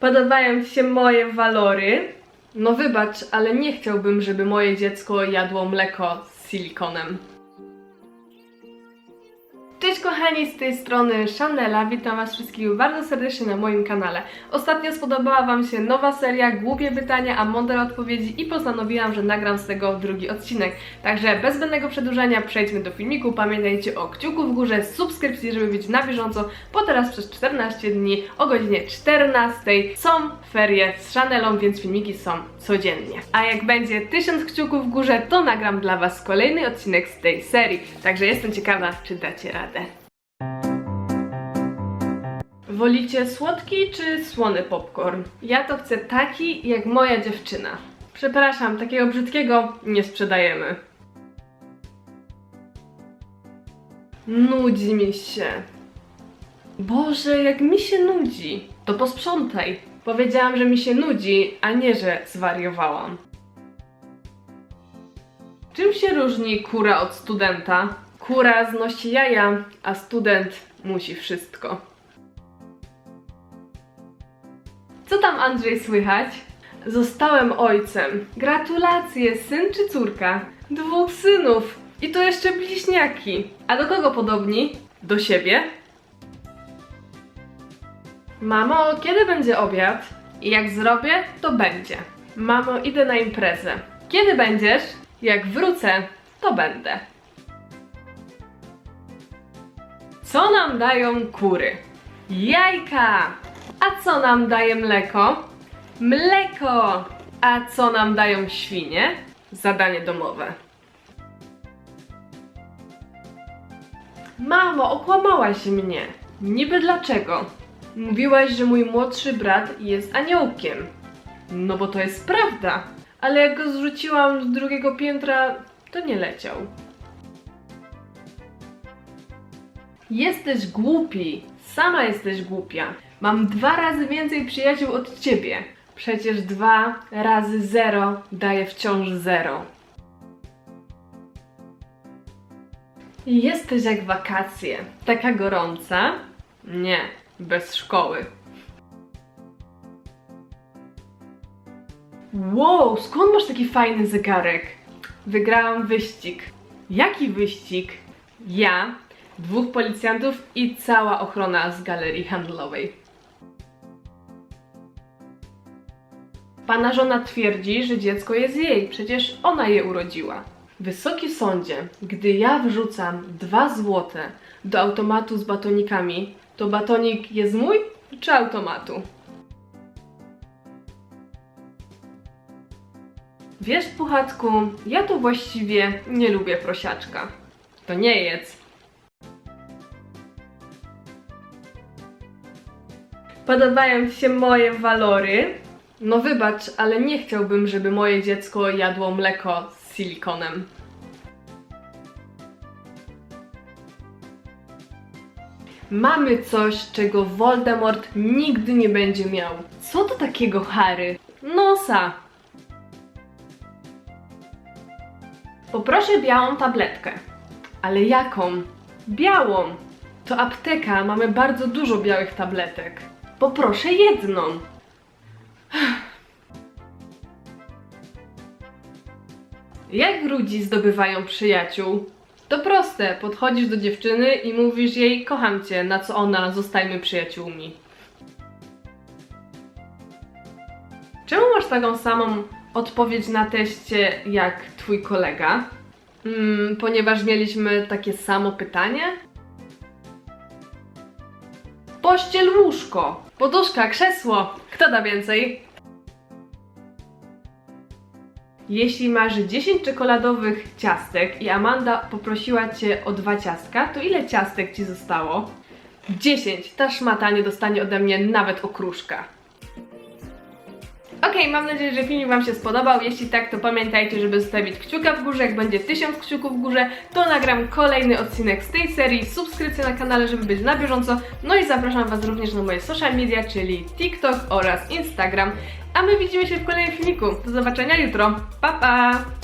Podobają się moje walory? No wybacz, ale nie chciałbym, żeby moje dziecko jadło mleko z silikonem. Cześć kochani, z tej strony Chanela, witam was wszystkich bardzo serdecznie na moim kanale. Ostatnio spodobała wam się nowa seria Głupie pytania, a mądre odpowiedzi i postanowiłam, że nagram z tego drugi odcinek. Także bez zbędnego przedłużania przejdźmy do filmiku. Pamiętajcie o kciuku w górze, subskrypcji, żeby być na bieżąco, bo teraz przez 14 dni o godzinie 14 są ferie z Chanelą, więc filmiki są codziennie. A jak będzie 1000 kciuków w górze, to nagram dla was kolejny odcinek z tej serii. Także jestem ciekawa, czy dacie radę. Wolicie słodki czy słony popcorn? Ja to chcę taki jak moja dziewczyna. Przepraszam, takiego brzydkiego nie sprzedajemy. Nudzi mi się. Boże, jak mi się nudzi. To posprzątaj. Powiedziałam, że mi się nudzi, a nie, że zwariowałam. Czym się różni kura od studenta? Kura znosi jaja, a student musi wszystko. Co tam Andrzej słychać? Zostałem ojcem. Gratulacje, syn czy córka? Dwóch synów. I to jeszcze bliźniaki. A do kogo podobni? Do siebie? Mamo, kiedy będzie obiad? I jak zrobię, to będzie. Mamo, idę na imprezę. Kiedy będziesz? Jak wrócę, to będę. Co nam dają kury? Jajka! A co nam daje mleko? Mleko! A co nam dają świnie? Zadanie domowe. Mamo, okłamałaś mnie. Niby dlaczego? Mówiłaś, że mój młodszy brat jest aniołkiem. No bo to jest prawda. Ale jak go zrzuciłam z drugiego piętra, to nie leciał. Jesteś głupi. Sama jesteś głupia. Mam dwa razy więcej przyjaciół od ciebie. Przecież dwa razy zero daje wciąż zero. Jesteś jak wakacje. Taka gorąca? Nie, bez szkoły. Wow, skąd masz taki fajny zegarek? Wygrałam wyścig. Jaki wyścig? Ja, dwóch policjantów i cała ochrona z galerii handlowej. Pana żona twierdzi, że dziecko jest jej, przecież ona je urodziła. Wysoki sądzie, gdy ja wrzucam dwa złote do automatu z batonikami, to batonik jest mój czy automatu? Wiesz, Puchatku, ja tu właściwie nie lubię prosiaczka. To nie jedz. Podobają Ci się moje walory? No wybacz, ale nie chciałbym, żeby moje dziecko jadło mleko z silikonem. Mamy coś, czego Voldemort nigdy nie będzie miał. Co to takiego, Harry? Nosa! Poproszę białą tabletkę. Ale jaką? Białą! To apteka, mamy bardzo dużo białych tabletek. Poproszę jedną. Jak ludzi zdobywają przyjaciół? To proste, podchodzisz do dziewczyny i mówisz jej kocham cię, na co ona zostajmy przyjaciółmi. Czemu masz taką samą odpowiedź na teście jak twój kolega? Mm, ponieważ mieliśmy takie samo pytanie? Pościel, łóżko, poduszka, krzesło. Kto da więcej? Jeśli masz 10 czekoladowych ciastek i Amanda poprosiła cię o dwa ciastka, to ile ciastek ci zostało? 10. Ta szmata nie dostanie ode mnie nawet okruszka. Okej, mam nadzieję, że filmik Wam się spodobał. Jeśli tak, to pamiętajcie, żeby zostawić kciuka w górze. Jak będzie 1000 kciuków w górze, to nagram kolejny odcinek z tej serii. Subskrypcja na kanale, żeby być na bieżąco. No i zapraszam Was również na moje social media, czyli TikTok oraz Instagram. A my widzimy się w kolejnym filmiku. Do zobaczenia jutro. Pa, pa!